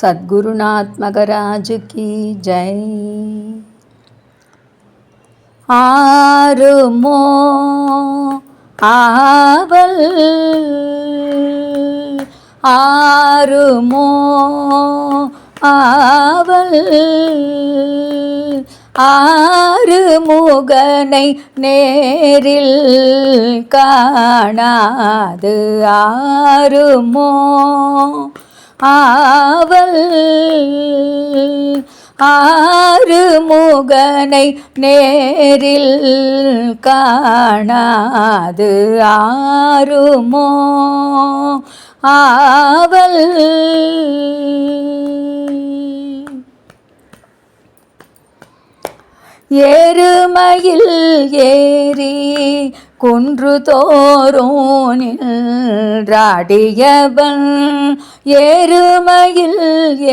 சத்குருநாத்மகராஜு கி ஜெய். ஆறுமோ ஆவல் ஆறுமோ ஆவல் ஆறு முகனை நேரில் காணாது. ஆறுமோ ஆவல். ஆறு முகனை நேரில் காணாது. ஆறுமோ? ஆவல். ஏறுமையில் ஏறி குன்று தோறும் ராடியவன் ஏறுமையில்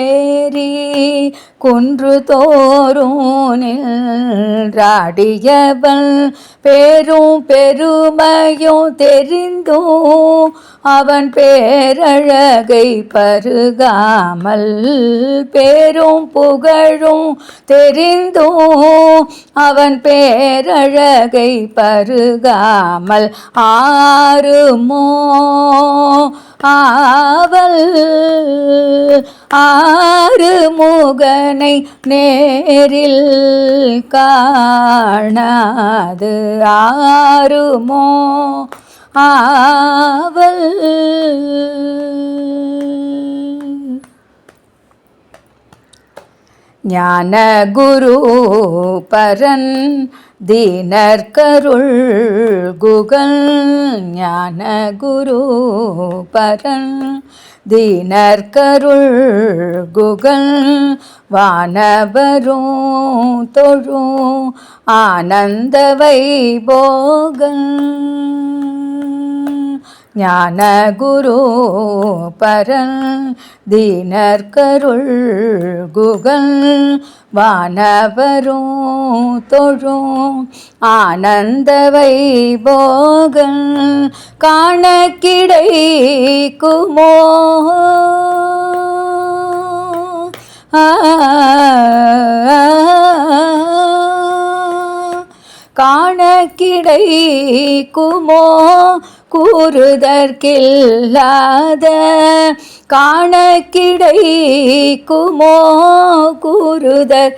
ஏறி குன்று தோறும் நின்றாடியவன் பேரும் பெருமையும் தெரிந்தும் அவன் பேரழகை பருகாமல் பேரும் புகழும் தெரிந்தும் அவன் பேரழகை பருகாமல் ஆறுமோ ஆவல். ஆறு முகனை நேரில் காணாது. ஆறுமோ? ஆவல். ஞான குரு பரன் தீனர்கருள் குகல் ஞான குரு பரன் தீனர்கருள் குகல் வானவரும் தொழும் ஆனந்த வைபோகல் ஞான குரு பரன் தீனர்கருள் குகன் வானவரும் தொழும் ஆனந்த வைபோகல் காண கிடைக்குமோ ஆ கிடைக்குமோ கூறுதற்கில்லாத காண கிடைக்குமோ கூறுதற்கில்லாத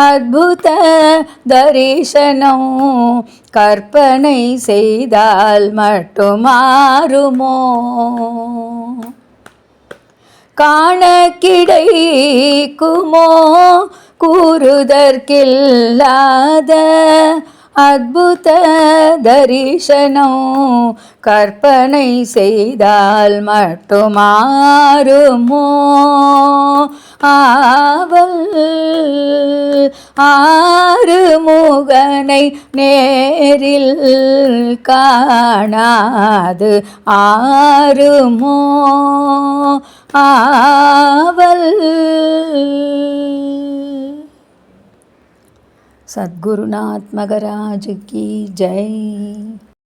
அத்புத தரிசனம் கற்பனை செய்தால் மட்டுமாறுமோ? காண கிடைக்குமோ கூறுதற்கில்லாத அத்புத தரிசனம் கற்பனை செய்தால் மட்டுமாறுமோ? ஆவல் ஆறு முகனை நேரில் காணாது ஆறுமோ? आवल सद्गुरुनात्मगराज की जय